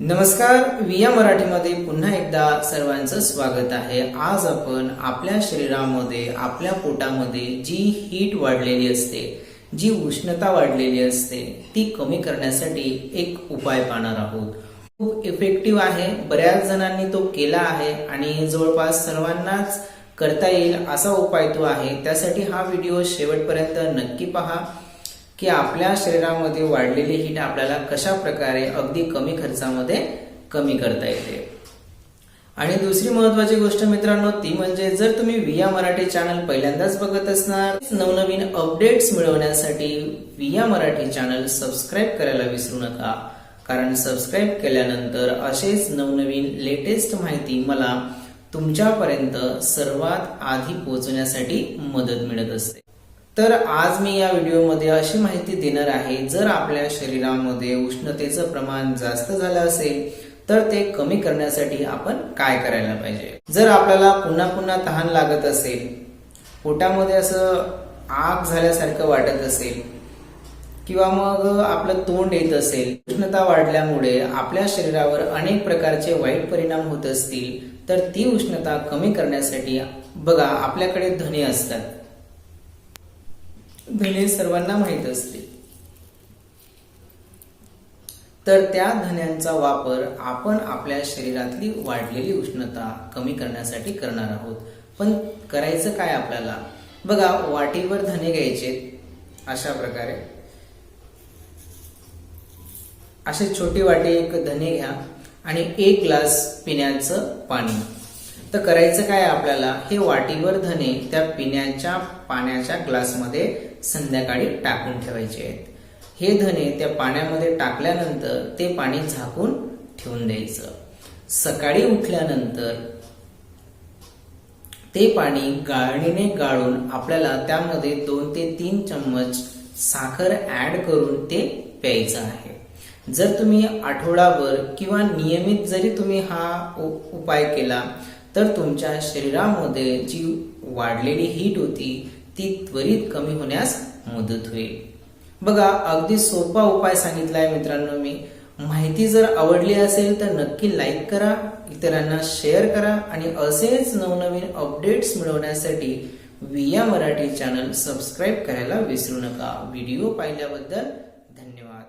नमस्कार विया मराठीमध्ये पुन्हा एकदा सर्वांचं स्वागत आहे. आज आपण आपल्या शरीरामध्ये आपल्या पोटामध्ये जी हीट वाढलेली असते जी उष्णता वाढलेली असते ती कमी करण्यासाठी एक उपाय पाहणार आहोत. खूप इफेक्टिव्ह आहे बऱ्याच जणांनी तो केला आहे आणि जवळपास सर्वांनाच करता येईल असा उपाय तो आहे. त्यासाठी हा व्हिडिओ शेवटपर्यंत नक्की पहा. की आपल्या शरीरामध्ये वाढलेली हीट आपल्याला कशा प्रकारे अगदी कमी खर्चामध्ये कमी करता येते. आणि दुसरी महत्वाची गोष्ट मित्रांनो ती म्हणजे जर तुम्ही विया मराठी चॅनल पहिल्यांदाच बघत असणार नवनवीन अपडेट्स मिळवण्यासाठी विया मराठी चॅनल सबस्क्राईब करायला विसरू नका. कारण सबस्क्राईब केल्यानंतर असेच नवनवीन लेटेस्ट माहिती मला तुमच्यापर्यंत सर्वात आधी पोहोचवण्यासाठी मदत मिळत असते. तर आज मी या व्हिडिओमध्ये अशी माहिती देणार आहे जर आपल्या शरीरामध्ये उष्णतेचं प्रमाण जास्त झालं असेल तर ते कमी करण्यासाठी आपण काय करायला पाहिजे? जर आपल्याला पुन्हा पुन्हा तहान लागत असेल पोटामध्ये असं आग झाल्यासारखं वाटत असेल किंवा मग आपलं तोंड येत असेल उष्णता वाढल्यामुळे आपल्या शरीरावर अनेक प्रकारचे वाईट परिणाम होत असतील तर ती उष्णता कमी करण्यासाठी बघा आपल्याकडे धने असतात. भिणे सर्वांना माहीत असते. तर त्या धन्यांचा वापर आपण आपल्या शरीरातली वाढलेली उष्णता कमी करण्यासाठी करणार आहोत. पण करायचं काय आपल्याला? बघा वाटीवर धने घ्यायचे. अशा प्रकारे. असे छोटी वाटी एक धने घ्या आणि एक ग्लास पिण्याचं पाणी. तर करायचं काय आपल्याला? हे वाटीवर धने त्या पिण्याच्या पाण्याच्या ग्लासमध्ये संध्याकाळी टाकून ठेवायचे आहेत. हे धने त्या पाण्यामध्ये टाकल्यानंतर ते पाणी झाकून ठेवून द्यायचं. सकाळी उठल्यानंतर ते पाणी गाळणीने गाळून आपल्याला त्यामध्ये दोन ते तीन चम्मच साखर ऍड करून ते प्यायचं आहे. जर तुम्ही आठवडाभर किंवा नियमित जरी तुम्ही हा उपाय केला तर तुमच्या शरीरामध्ये जी वाढलेली हीट होती ती त्वरित कमी होण्यास मदत होईल. बघा अगदी सोपा उपाय सांगितलाय मित्रांनो मी. माहिती जर आवडली असेल तर नक्की लाईक करा इतरांना शेअर करा आणि असेच नवनवीन अपडेट्स मिळवण्यासाठी विया मराठी चॅनल सबस्क्राईब करायला विसरू नका. व्हिडिओ पाहिल्याबद्दल धन्यवाद.